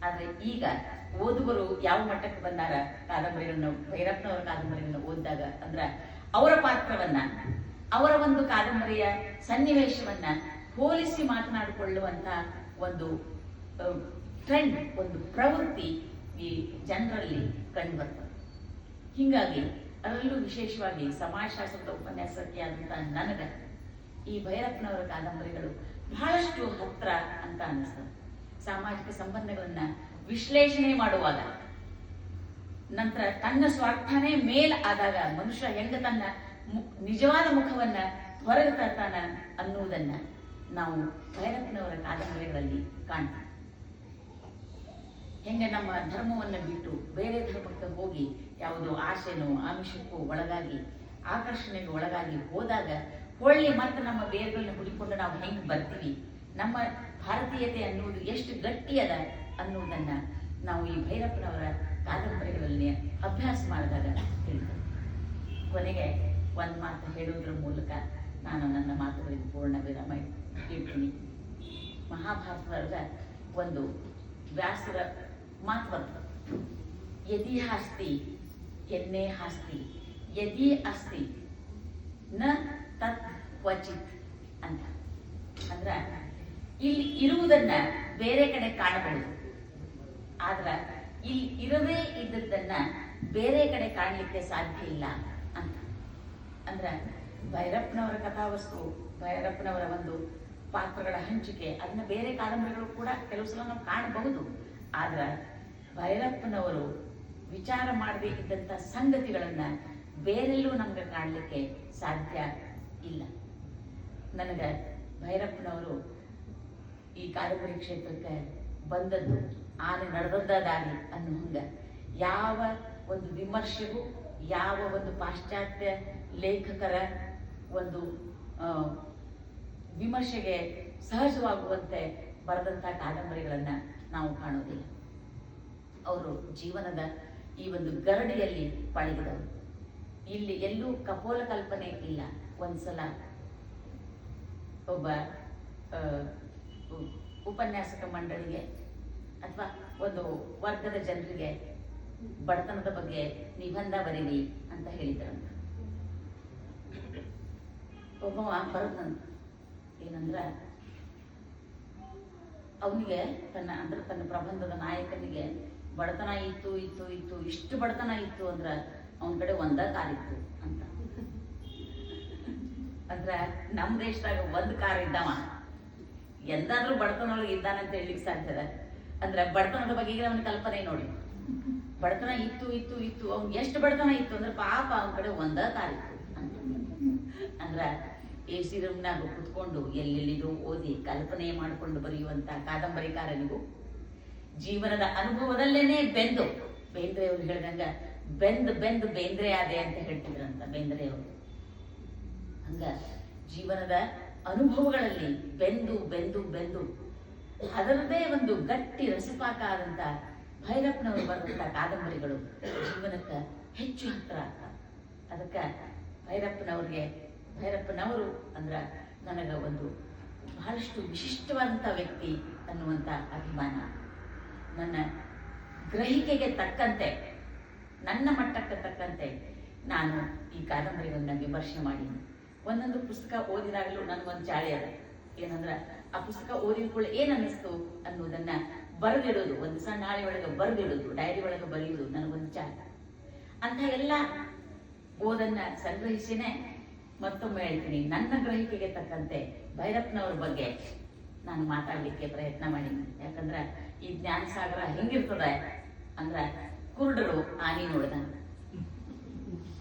ಆದ್ರೆ ಈಗ ಓದುವರು ಯಾವ ಮಟ್ಟಕ್ಕೆ ಬಂದಾರ, ಕಾದಂಬರಿಗಳನ್ನ, ಭೈರಪ್ಪನವರ ಕಾದಂಬರಿಗಳನ್ನ ಓದಿದಾಗ ಅಂದ್ರ ಅವರ ಪಾತ್ರವನ್ನ, ಅವರ ಒಂದು ಕಾದಂಬರಿಯ ಸನ್ನಿವೇಶವನ್ನ ಹೋಲಿಸಿ ಮಾತನಾಡಿಕೊಳ್ಳುವಂತ ಒಂದು ಟ್ರೆಂಡ್ ಒಂದು ಪ್ರವೃತ್ತಿ ಈ ಜನರಲ್ಲಿ ಕಂಡು ಬರ್ತದೆ ಹಿಂಗಾಗಿ ಅದರಲ್ಲೂ ವಿಶೇಷವಾಗಿ ಸಮಾಜಶಾಸ್ತ್ರದ ಉಪನ್ಯಾಸಕ್ಕೆ ಆದಂತ ನನಗ ಈ ಭೈರಪ್ಪನವರ ಕಾದಂಬರಿಗಳು ಬಹಳಷ್ಟು ಹತ್ರ ಅಂತ ಅನಿಸ್ತದೆ. ಸಾಮಾಜಿಕ ಸಂಬಂಧಗಳನ್ನ ವಿಶ್ಲೇಷಣೆ ಮಾಡುವಾಗ ನಂತರ ತನ್ನ ಸ್ವಾರ್ಥನೇ ಮೇಲ್ ಆದಾಗ ಮನುಷ್ಯ ಹೆಂಗ ತನ್ನ ನಿಜವಾದ ಮುಖವನ್ನ ಹೊರಗೆ ತರ್ತಾನ ಅನ್ನುವುದನ್ನ ನಾವು ಭೈರಪ್ಪನವರ ಕಾದಂಬರಿಗಳಲ್ಲಿ ಕಾಣ್ತೀವಿ. ಹೆಂಗೆ ನಮ್ಮ ಧರ್ಮವನ್ನು ಬಿಟ್ಟು ಬೇರೆ ಧರ್ಮಕ್ಕೆ ಹೋಗಿ ಯಾವುದೋ ಆಸೆನೋ ಆಮಿಷಕ್ಕೂ ಒಳಗಾಗಿ, ಆಕರ್ಷಣೆಗೆ ಒಳಗಾಗಿ ಹೋದಾಗ ಹೊಳ್ಳಿ ಮತ್ತೆ ನಮ್ಮ ಬೇರುಗಳನ್ನ ಹುಡಿಕೊಂಡು ನಾವು ಹೆಂಗೆ ಬರ್ತೀವಿ? ನಮ್ಮ ಭಾರತೀಯತೆ ಅನ್ನುವುದು ಎಷ್ಟು ಗಟ್ಟಿಯದ ಅನ್ನುವುದನ್ನ ನಾವು ಈ ಭೈರಪ್ಪನವರ ಕಾದಂಬರಿಗಳಲ್ಲಿ ಅಭ್ಯಾಸ ಮಾಡಿದಾಗ ತಿಳಿದು ಕೊನೆಗೆ ಒಂದು ಮಾತು ಹೇಳುವುದರ ಮೂಲಕ ನಾನು ನನ್ನ ಮಾತುಗಳಿಗೆ ಪೂರ್ಣ ವಿರಾಮ ಇಡ್ತೀನಿ. ಮಹಾಭಾರತದ ಒಂದು ವ್ಯಾಸರ ಮಾತು ಬರ್ತದೆ. ಯದಿ ಹಾಸ್ತಿ, ಎನ್ನೇ ಹಾಸ್ತಿ, ಯದಿ ಅಸ್ತಿ, ನ ತತ್ ಕ್ವಚಿತ್ ಅಂತ. ಅಂದ್ರೆ ಇಲ್ಲಿ ಇರುವುದನ್ನ ಬೇರೆ ಕಡೆ ಕಾಣಬಹುದು ಆದ್ರ ಇಲ್ಲಿ ಇರದೇ ಇದ್ದದ್ದನ್ನ ಬೇರೆ ಕಡೆ ಕಾಣಲಿಕ್ಕೆ ಸಾಧ್ಯ ಇಲ್ಲ ಅಂತ. ಅಂದ್ರೆ ಭೈರಪ್ಪನವರ ಕಥಾವಸ್ತು, ಭೈರಪ್ಪನವರ ಒಂದು ಪಾತ್ರಗಳ ಹಂಚಿಕೆ, ಅದನ್ನ ಬೇರೆ ಕಾದಂಬರಿಗಳು ಕೂಡ ಕೆಲವು ಸಲ ನಾವು ಕಾಣಬಹುದು. ಆದ್ರೆ ಭೈರಪ್ಪನವರು ವಿಚಾರ ಮಾಡದೇ ಇದ್ದಂಥ ಸಂಗತಿಗಳನ್ನ ಬೇರೆಲ್ಲೂ ನಮ್ಗೆ ಕಾಣಲಿಕ್ಕೆ ಸಾಧ್ಯ ಇಲ್ಲ. ನನಗೆ ಭೈರಪ್ಪನವರು ಈ ಕಾದಂಬರಿ ಕ್ಷೇತ್ರಕ್ಕೆ ಬಂದದ್ದು ಆನೆ ನಡೆದದ್ದ ದಾರಿ ಅನ್ನೋ ಹಂಗೆ. ಯಾವ ಒಂದು ವಿಮರ್ಶೆಗೂ, ಯಾವ ಒಂದು ಪಾಶ್ಚಾತ್ಯ ಲೇಖಕರ ಒಂದು ವಿಮರ್ಶೆಗೆ ಸಹಜವಾಗುವಂತೆ ಬರೆದಂಥ ಕಾದಂಬರಿಗಳನ್ನು ನಾವು ಕಾಣೋದಿಲ್ಲ. ಅವರು ಜೀವನದ ಈ ಒಂದು ಗರಡಿಯಲ್ಲಿ ಪಳಗಿದವರು ಇಲ್ಲಿ ಎಲ್ಲೂ ಕಪೋಲ ಕಲ್ಪನೆ ಇಲ್ಲ. ಒಂದ್ಸಲ ಒಬ್ಬ ಉಪನ್ಯಾಸಕ ಮಂಡಳಿಗೆ ಅಥವಾ ಒಂದು ವರ್ಗದ ಜನರಿಗೆ ಬಡತನದ ಬಗ್ಗೆ ನಿಬಂಧ ಬರೀರಿ ಅಂತ ಹೇಳಿದ್ರಂತ. ಒಬ್ಬ ಬರತಂತ ಏನಂದ್ರ, ಅವನಿಗೆ ತನ್ನ ಅಂದ್ರೆ ತನ್ನ ಪ್ರಬಂಧದ ನಾಯಕನಿಗೆ ಬಡತನ ಇತ್ತು ಇತ್ತು ಇತ್ತು, ಇಷ್ಟು ಬಡತನ ಇತ್ತು ಅಂದ್ರೆ ಅವನ ಕಡೆ ಒಂದ ಕಾರಿತ್ತು ಅಂತ. ಅಂದ್ರೆ ನಮ್ಮ ದೇಶದಾಗ ಒಂದ್ ಕಾರ್ ಇದ್ದವ. ಎಂದಾದ್ರೂ ಇದ್ದಾನೆ ಇದ್ದಾನಂತ ಹೇಳಲಿಕ್ಕೆ ಸಾಧ್ಯದ ಅಂದ್ರೆ ಬಡತನದ ಬಗ್ಗೆ ಅವನ ಕಲ್ಪನೆ ನೋಡಿ. ಬಡತನ ಇತ್ತು ಇತ್ತು ಇತ್ತು. ಅವ್ನ್ ಎಷ್ಟು ಬಡತನ ಇತ್ತು ಅಂದ್ರೆ ಪಾಪ ಅವನ ಕಡೆ ಒಂದ ತಾರೀಕು ಅಂದ್ರ ಎ ಸಿ ರೂಮ್ನಾಗ ಕುತ್ಕೊಂಡು ಎಲ್ಲೆಲ್ಲಿದು ಓದಿ ಕಲ್ಪನೆ ಮಾಡಿಕೊಂಡು ಬರೆಯುವಂತ ಕಾದಂಬರಿಕಾರನಿಗೂ ಜೀವನದ ಅನುಭವದಲ್ಲೇನೆ ಬೆಂದು, ಬೇಂದ್ರೆ ಅವ್ರು ಹೇಳಿದಂಗ, ಬೆಂದ್ ಬೆಂದ್ ಬೇಂದ್ರೆ ಆದೆ ಅಂತ ಹೇಳ್ತಿದ್ರಂತ ಬೇಂದ್ರೆ ಅವರು. ಹಂಗ ಜೀವನದ ಅನುಭವಗಳಲ್ಲಿ ಬೆಂದು ಬೆಂದು ಬೆಂದು ಅದರದೇ ಒಂದು ಗಟ್ಟಿ ರಸಪಾಕ ಆದಂಥ ಭೈರಪ್ಪನವರು ಬರೆದಂತ ಕಾದಂಬರಿಗಳು ಜೀವನಕ್ಕೆ ಹೆಚ್ಚು ಹತ್ತಿರ ಆಗ್ತವೆ. ಅದಕ್ಕೆ ಭೈರಪ್ಪನವ್ರಿಗೆ, ಭೈರಪ್ಪನವರು ಅಂದ್ರ ನನಗೆ ಒಂದು ಬಹಳಷ್ಟು ವಿಶಿಷ್ಟವಾದಂಥ ವ್ಯಕ್ತಿ ಅನ್ನುವಂಥ ಅಭಿಮಾನ. ನನ್ನ ಗ್ರಹಿಕೆಗೆ ತಕ್ಕಂತೆ, ನನ್ನ ಮಟ್ಟಕ್ಕೆ ತಕ್ಕಂತೆ ನಾನು ಈ ಕಾದಂಬರಿಗಳನ್ನ ವಿಮರ್ಶೆ ಮಾಡೀನಿ. ಒಂದೊಂದು ಪುಸ್ತಕ ಓದಿದಾಗಲೂ ನನಗೊಂದು ಚಾಳಿ ಅದ. ಏನಂದ್ರ ಆ ಪುಸ್ತಕ ಓದಿದ ಕೂಡ ಏನ್ ಅನ್ನಿಸ್ತು ಅನ್ನೋದನ್ನ ಬರೆದಿಡೋದು. ಒಂದು ಸಣ್ಣ ಹಾಳೆ ಒಳಗೆ ಬರೆದಿಡೋದು ಡೈರಿ ಒಳಗೆ ಬರೆಯೋದು ನನಗೊಂದು ಜಾಗ ಅಂತ ಎಲ್ಲ ಓದನ್ನ ಸಂಗ್ರಹಿಸಿನೇ ಮತ್ತೊಮ್ಮೆ ಹೇಳ್ತೀನಿ. ನನ್ನ ಗ್ರಹಿಕೆಗೆ ತಕ್ಕಂತೆ ಭೈರಪ್ಪನವ್ರ ಬಗ್ಗೆ ನಾನು ಮಾತಾಡ್ಲಿಕ್ಕೆ ಪ್ರಯತ್ನ ಮಾಡೀನಿ. ಯಾಕಂದ್ರೆ ಈ ಜ್ಞಾನ ಸಾಗರ ಹೆಂಗಿರ್ತದೆ ಅಂದ್ರ ಕುರುಡರು ಆನಿ ನೋಡ್ದಂಗ.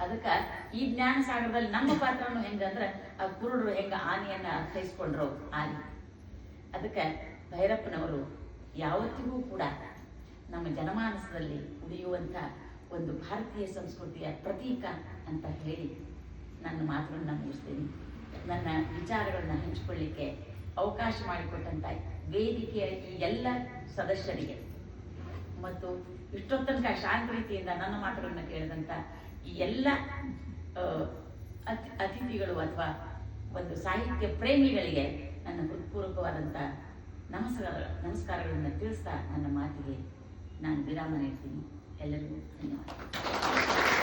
ಅದಕ್ಕ ಈ ಜ್ಞಾನ ಸಾಗರದಲ್ಲಿ ನಮ್ಮ ಪಾತ್ರನು ಹೆಂಗಂದ್ರ ಆ ಕುರುಡರು ಹೆಂಗ ಆನಿಯನ್ನ ಅರ್ಥೈಸ್ಕೊಂಡ್ರು. ಆನಿ. ಅದಕ್ಕೆ ಭೈರಪ್ಪನವರು ಯಾವತ್ತಿಗೂ ಕೂಡ ನಮ್ಮ ಜನಮಾನಸದಲ್ಲಿ ಉಳಿಯುವಂಥ ಒಂದು ಭಾರತೀಯ ಸಂಸ್ಕೃತಿಯ ಪ್ರತೀಕ ಅಂತ ಹೇಳಿ ನನ್ನ ಮಾತುಗಳನ್ನ ಮುಗಿಸ್ತೀನಿ. ನನ್ನ ವಿಚಾರಗಳನ್ನ ಹಂಚಿಕೊಳ್ಳಿಕ್ಕೆ ಅವಕಾಶ ಮಾಡಿಕೊಟ್ಟಂತ ವೇದಿಕೆಯ ಈ ಎಲ್ಲ ಸದಸ್ಯರಿಗೆ ಮತ್ತು ಇಷ್ಟೊತ್ತನಕ ಶಾಂತ ರೀತಿಯಿಂದ ನನ್ನ ಮಾತುಗಳನ್ನ ಕೇಳಿದಂಥ ಈ ಎಲ್ಲ ಅತಿ, ಅತಿಥಿಗಳು ಅಥವಾ ಒಂದು ಸಾಹಿತ್ಯ ಪ್ರೇಮಿಗಳಿಗೆ ನನ್ನ ಹೃತ್ಪೂರ್ವಕವಾದಂಥ ನಮಸ್ಕಾರ ನಮಸ್ಕಾರಗಳನ್ನು ತಿಳಿಸ್ತಾ ನನ್ನ ಮಾತಿಗೆ ನಾನು ವಿರಾಮ ನೀಡ್ತೀನಿ. ಎಲ್ಲರಿಗೂ ಧನ್ಯವಾದ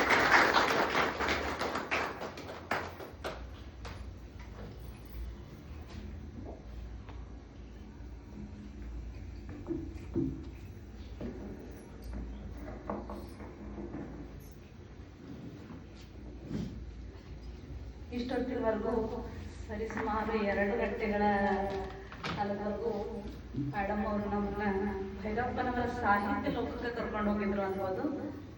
ಇಷ್ಟೊತ್ತಿನವರೆಗೂ ಸರಿಸುಮಾರು ಎರಡು ಗಂಟೆಗಳ ಕಾಲದವರೆಗೂ ಮೇಡಮ್ ಅವರು ನಮ್ಮನ್ನ ಭೈರಪ್ಪನವರ ಸಾಹಿತ್ಯ ಲೋಕಕ್ಕೆ ಕರ್ಕೊಂಡು ಹೋಗಿದ್ರು ಅನ್ಬೋದು.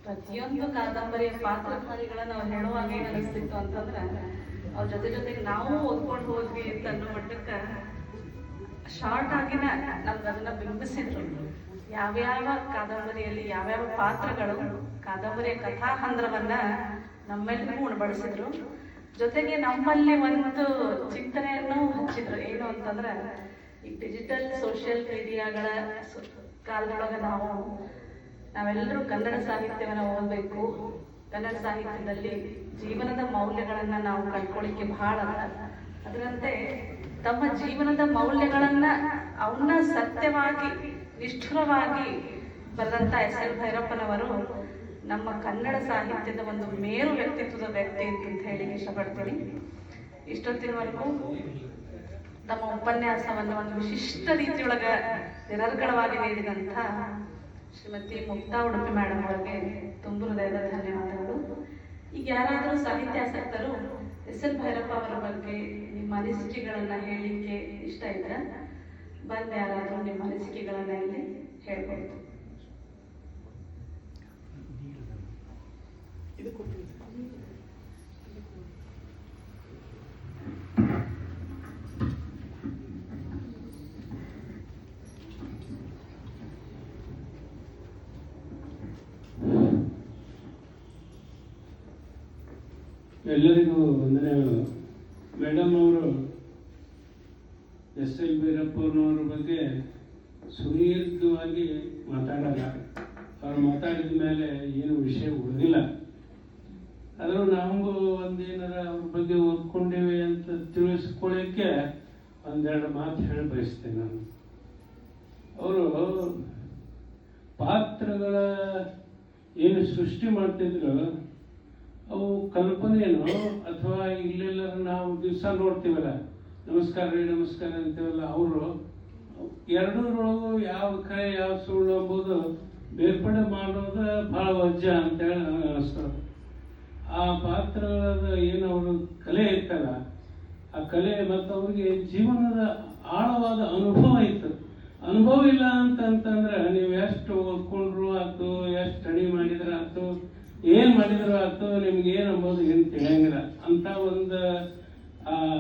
ಪ್ರತಿಯೊಂದು ಕಾದಂಬರಿಯ ಪಾತ್ರಧಾರಿಗಳನ್ನ ಅವ್ರು ಹೇಳುವಾಗ ಏನ್ ಅನಿಸ್ತಿತ್ತು ಅಂತಂದ್ರೆ ಅವ್ರ ಜೊತೆ ಜೊತೆಗೆ ನಾವು ಓದ್ಕೊಂಡು ಹೋದ್ವಿ ಅಂತ ಅನ್ನೋ ಮಟ್ಟಕ್ಕೆ ಶಾರ್ಟ್ ಆಗಿನ ನಮ್ಗೆ ಅದನ್ನ ಬಿಂಬಿಸಿದ್ರು. ಯಾವ್ಯಾವ ಕಾದಂಬರಿಯಲ್ಲಿ ಯಾವ್ಯಾವ ಪಾತ್ರಗಳು, ಕಾದಂಬರಿಯ ಕಥಾಹಂದ್ರವನ್ನ ನಮ್ಮೆಲ್ಲರಿಗೂ ಉಣಬಡಿಸಿದ್ರು. ಜೊತೆಗೆ ನಮ್ಮಲ್ಲಿ ಒಂದು ಚಿಂತನೆಯನ್ನು ಹಚ್ಚಿದ್ರು. ಏನು ಅಂತಂದ್ರೆ ಈ ಡಿಜಿಟಲ್ ಸೋಷಿಯಲ್ ಮೀಡಿಯಾಗಳ ಕಾಲದೊಳಗ ನಾವು, ನಾವೆಲ್ಲರೂ ಕನ್ನಡ ಸಾಹಿತ್ಯವನ್ನು ಓದಬೇಕು. ಕನ್ನಡ ಸಾಹಿತ್ಯದಲ್ಲಿ ಜೀವನದ ಮೌಲ್ಯಗಳನ್ನು ನಾವು ಕಳ್ಕೊಳ್ಳಿಕ್ಕೆ ಬಹಳ ಅದರಂತೆ ತಮ್ಮ ಜೀವನದ ಮೌಲ್ಯಗಳನ್ನು ಅವನ್ನ ಸತ್ಯವಾಗಿ, ನಿಷ್ಠುರವಾಗಿ ಬರೆದಂತ ಎಸ್ ಎಲ್ ಭೈರಪ್ಪನವರು ನಮ್ಮ ಕನ್ನಡ ಸಾಹಿತ್ಯದ ಒಂದು ಮೇರು ವ್ಯಕ್ತಿತ್ವದ ವ್ಯಕ್ತಿ ಅಂತ ಹೇಳಿ ಇಷ್ಟಪಡ್ತೀನಿ. ಇಷ್ಟೊತ್ತಿನವರೆಗೂ ತಮ್ಮ ಉಪನ್ಯಾಸವನ್ನು ಒಂದು ವಿಶಿಷ್ಟ ರೀತಿಯೊಳಗ ನಿರರ್ಗಳವಾಗಿ ನೀಡಿದಂಥ ಶ್ರೀಮತಿ ಮುಕ್ತಾ ಉಡುಪಿ ಮೇಡಮ್ ಅವರಿಗೆ ತುಂಬ ಹೃದಯದ ಧನ್ಯವಾದಗಳು. ಈಗ ಯಾರಾದರೂ ಸಾಹಿತ್ಯಾಸಕ್ತರು ಎಸ್ ಎಲ್ ಭೈರಪ್ಪ ಅವರ ಬಗ್ಗೆ ನಿಮ್ಮ ಅನಿಸಿಕೆಗಳನ್ನ ಹೇಳಲಿಕ್ಕೆ ಇಷ್ಟ ಇದ್ರೆ ಬಂದು ಯಾರಾದರೂ ನಿಮ್ಮ ಅನಿಸಿಕೆಗಳನ್ನ ಇಲ್ಲಿ ಹೇಳ್ಬೋದು ಎಲ್ಲರಿಗೂ ವಂದನೆಗಳು. ಮೇಡಮ್ ಅವರು, ಎಸ್ ಎಲ್ ಬೀರಪ್ಪನವ್ರ ಬಗ್ಗೆ ಸುದೀರ್ಘವಾಗಿ ಮಾತಾಡಲ್ಲ. ಅವ್ರು ಮಾತಾಡಿದ ಮೇಲೆ ಏನು ವಿಷಯ ಉಳಿದಿಲ್ಲ. ಆದರೂ ನಮಗೂ ಒಂದೇನಾರ ಅವ್ರ ಬಗ್ಗೆ ಓದ್ಕೊಂಡಿವಿ ಅಂತ ತಿಳಿಸ್ಕೊಳ್ಳಿಕ್ಕೆ ಒಂದೆರಡು ಮಾತು ಹೇಳಿ ಬಯಸ್ತೇನೆ ನಾನು. ಅವರು ಪಾತ್ರಗಳ ಏನು ಸೃಷ್ಟಿ ಮಾಡ್ತಿದ್ರು ಅವು ಕಲ್ಪನೆನೋ ಅಥವಾ ಇಲ್ಲೆಲ್ಲ ನಾವು ದಿವಸ ನೋಡ್ತೀವಲ್ಲ ನಮಸ್ಕಾರ ರೀ ನಮಸ್ಕಾರ ಅಂತೀವಲ್ಲ ಅವರು ಎರಡರೊಳಗು ಯಾವ ಕರೆ ಯಾವ ಸುಳ್ಳು ಎಂಬುದು ಬೇರ್ಪಡೆ ಮಾಡೋದು ಬಹಳ ವಜ್ಜ ಅಂತೇಳಿ ನನಗೆ ಅನಿಸ್ತದೆ ಆ ಪಾತ್ರದ ಏನು ಅವರು ಕಲೆ ಇತ್ತಲ್ಲ ಆ ಕಲೆ ಮತ್ತು ಅವ್ರಿಗೆ ಜೀವನದ ಆಳವಾದ ಅನುಭವ ಇತ್ತು. ಅನುಭವ ಇಲ್ಲ ಅಂತಂತಂದ್ರೆ ನೀವು ಎಷ್ಟು ಓದ್ಕೊಂಡ್ರು ಆಯ್ತು ಎಷ್ಟು ಸ್ಟಡಿ ಮಾಡಿದ್ರೆ ಆಯ್ತು ಏನ್ ಮಾಡಿದ್ರು ಅಂತ ನಿಮ್ಗೆ ಏನ್ ಅಂಬೋದು, ಏನ್ ತಿಳಿಯಂಗಿಲ್ಲ. ಅಂತ ಒಂದು, ಆ,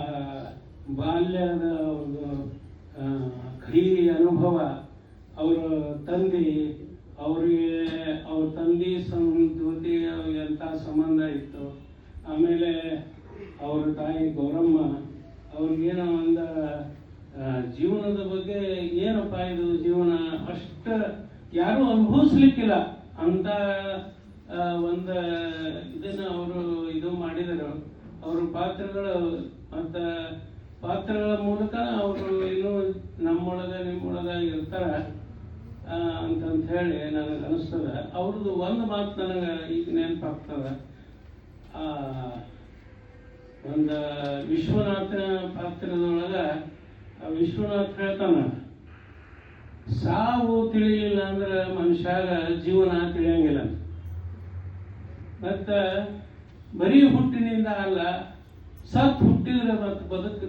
ಬಾಲ್ಯದ ಒಂದು ಕಹಿ ಅನುಭವ ಅವರ ತಂದೆ, ಅವರಿಗೆ, ಅವ್ರ ತಂದೆ ಸಂ ಜೊತೆ ಎಂಥ ಸಂಬಂಧ ಇತ್ತು. ಆಮೇಲೆ ಅವ್ರ ತಾಯಿ ಗೌರಮ್ಮ, ಅವ್ರಿಗೇನೋ ಒಂದು ಜೀವನದ ಬಗ್ಗೆ ಏನಪ್ಪ ಇದು ಜೀವನ? ಅಷ್ಟ ಯಾರು ಅನುಭವಿಸ್ಲಿಕ್ಕಿಲ್ಲ. ಅಂತ ಒಂದು ಇದನ್ನ ಅವರು ಇದು ಮಾಡಿದರು. ಅವ್ರ ಪಾತ್ರಗಳು ಮತ್ತ ಪಾತ್ರಗಳ ಮೂಲಕ ಅವರು ಇನ್ನೂ ನಮ್ಮೊಳಗ, ನಿಮ್ಮೊಳಗ ಇರ್ತಾರ ಅಂತಂತ ಹೇಳಿ ನನಗೆ ಅನಿಸ್ತದ. ಅವ್ರದ್ದು ಒಂದು ಮಾತು ನನಗೆ ಈಗ ನೆನಪಾಗ್ತದ. ಆ, ಒಂದು ವಿಶ್ವನಾಥನ ಪಾತ್ರದೊಳಗ ವಿಶ್ವನಾಥ್ ಹೇಳ್ತಾನ, ಸಾವು ತಿಳಿಲಿಲ್ಲ ಅಂದ್ರೆ ಮನುಷ್ಯಾಗ ಜೀವನ ತಿಳಿಯಂಗಿಲ್ಲ. ಮತ್ತ ಬರೀ ಹುಟ್ಟಿನಿಂದ ಅಲ್ಲ, ಸತ್ ಹುಟ್ಟಿದ್ರೆ ಮತ್ತು ಬದುಕು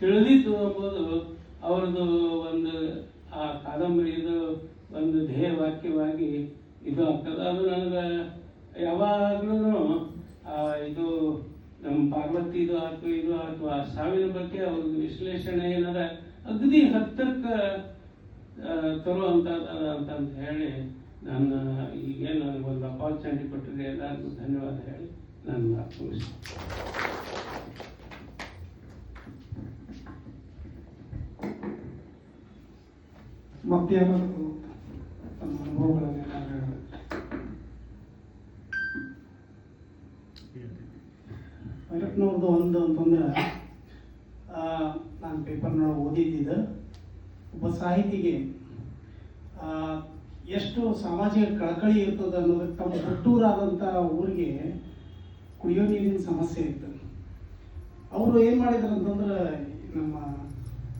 ತಿಳಿದಿತ್ತು ಎಂಬುದು ಅವರದು ಒಂದು, ಆ ಕಾದಂಬರಿದು ಒಂದು ಧ್ಯೇಯ ವಾಕ್ಯವಾಗಿ ಇದು ಆಗ್ತದೆ. ಅದು ನನಗೆ ಯಾವಾಗಲೂ ಇದು ನಮ್ಮ ಪಾರ್ವತಿ ಇದು ಆಯ್ತು ಇದು ಆಯ್ತು, ಆ ಸಾವಿನ ಬಗ್ಗೆ ಅವ್ರದ್ದು ವಿಶ್ಲೇಷಣೆ ಏನಾರ ಅಗದಿ ಹತ್ತಿರಕ್ಕೆ ತರುವಂಥದ್ದು ಅಂತ ಹೇಳಿ ನನ್ನ ಈಗ ಒಂದು ಅಪಾರ್ಚುನಿಟಿ ಕೊಟ್ಟರೆ ಎಲ್ಲರಿಗೂ ಧನ್ಯವಾದ ಹೇಳಿ ನನ್ನ ಮಾತು ಮುಗಿಸ್ತೀನಿ. ಮತ್ತೇನಾದರೂ ತಮ್ಮ ಅನುಭವಗಳನ್ನೆಲ್ಲ ಭೈರಪ್ಪನವ್ರದ್ದು ಒಂದು ಅಂತಂದ್ರೆ ನಾನು ಪೇಪರ್ನೊಳಗೆ ಓದಿದ್ದಿದ್ದು, ಒಬ್ಬ ಸಾಹಿತಿಗೆ ಎಷ್ಟು ಸಾಮಾಜಿಕ ಕಳಕಳಿ ಇರ್ತದೆ ಅನ್ನೋದಕ್ಕೆ ತಮ್ಮ ಹುಟ್ಟೂರಾದಂಥ ಊರಿಗೆ ಕುಡಿಯೋ ನೀರಿನ ಸಮಸ್ಯೆ ಇತ್ತು. ಅವರು ಏನು ಮಾಡಿದ್ರು ಅಂತಂದ್ರೆ, ನಮ್ಮ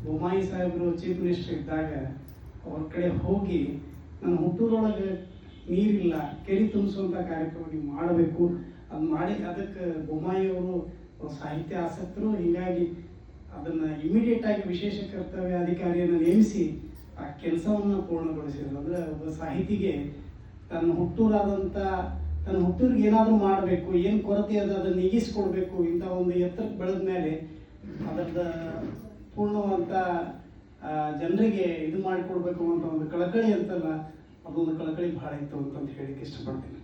ಬೊಮ್ಮಾಯಿ ಸಾಹೇಬರು ಚೀಫ್ ಮಿನಿಸ್ಟರ್ ಇದ್ದಾಗ ಅವ್ರ ಕಡೆ ಹೋಗಿ, ನನ್ನ ಹುಟ್ಟೂರೊಳಗೆ ನೀರಿಲ್ಲ, ಕೆರೆ ತುಂಬಿಸುವಂಥ ಕಾರ್ಯಕ್ರಮ ನೀವು ಮಾಡಬೇಕು. ಅದು ಮಾಡಿ, ಅದಕ್ಕೆ ಬೊಮ್ಮಾಯಿ ಅವರು ಸಾಹಿತ್ಯ ಆಸಕ್ತರು, ಹೀಗಾಗಿ ಅದನ್ನ ಇಮಿಡಿಯೇಟ್ ಆಗಿ ವಿಶೇಷ ಕರ್ತವ್ಯ ಅಧಿಕಾರಿಯನ್ನು ನೇಮಿಸಿ ಆ ಕೆಲಸವನ್ನು ಪೂರ್ಣಗೊಳಿಸಿದ್ರು. ಅಂದ್ರೆ ಒಬ್ಬ ಸಾಹಿತಿಗೆ ತನ್ನ ಹುಟ್ಟೂರಾದಂಥ ತನ್ನ ಹುಟ್ಟೂರಿಗೆ ಏನಾದರೂ ಮಾಡಬೇಕು, ಏನು ಕೊರತೆ ಅದ ಅದನ್ನು ನೀಗಿಸ್ಕೊಡ್ಬೇಕು ಇಂಥ ಒಂದು ಎತ್ತರಕ್ಕೆ ಬೆಳೆದ ಮೇಲೆ ಅದರದ ಪೂರ್ಣವಂತ ಜನರಿಗೆ ಇದು ಮಾಡಿಕೊಡ್ಬೇಕು ಅಂತ ಒಂದು ಕಳಕಳಿ ಅಂತಲ್ಲ, ಅದೊಂದು ಕಳಕಳಿ ಭಾಳ ಇತ್ತು ಅಂತ ಹೇಳಿಕ್ಕೆ ಇಷ್ಟಪಡ್ತೀನಿ.